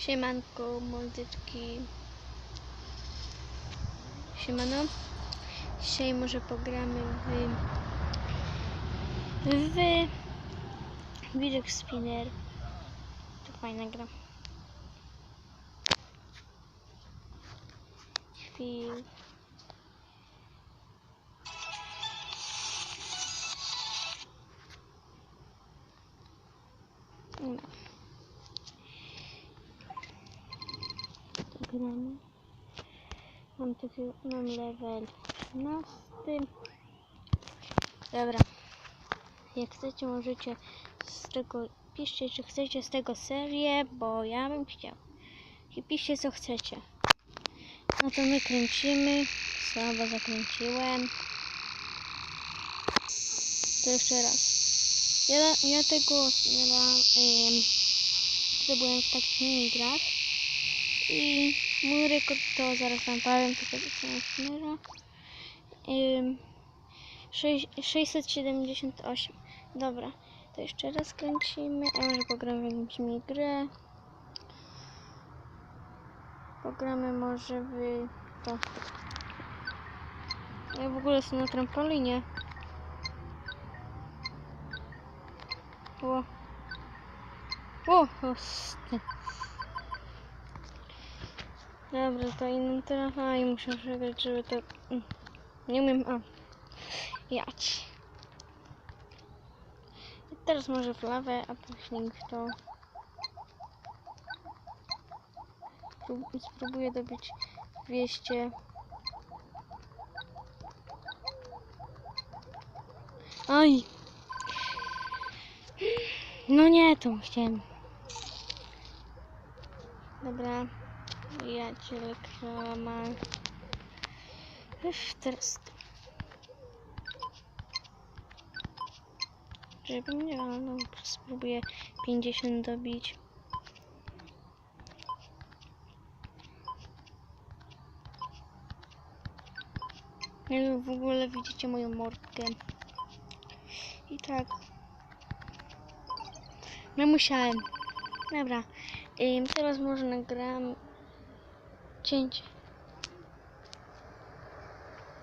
Siemanko, mordeczki. Siemano. Dzisiaj może pogramy w... w... Widok Spinner. To fajna gra. Chwil. No. Gramy. Mam taki, mam level 13. Dobra. Jak chcecie, możecie z tego, piszcie, czy chcecie z tego serię, bo ja bym chciał. I piszcie, co chcecie. No to my kręcimy. Słabo zakręciłem. To jeszcze raz. Ja, ja tego nie mam. To byłem w takich mini grach. I mój rekord to zaraz wam powiem, tylko wycinam kamerę. Ym, sześć- 678. Dobra, to jeszcze raz kręcimy. A może pogramy w jakąś minigrę. Pogramy może w to. Ja w ogóle jestem na trampolinie. O. O, o, st- Dobra, to teraz. A i muszę przegrać, żeby to. mm, Nie umiem. A. Jać. I teraz może w lawę, a później w to. Prób- Spróbuję dobić 200. Aj! No nie, to chciałem. Dobra. Ja cię reklama. Ech, Teraz to. Żebym nie, no spróbuję 50 dobić. Nie wiem, w ogóle widzicie moją mordkę. I tak. No musiałem. Dobra. Ym, teraz może nagram change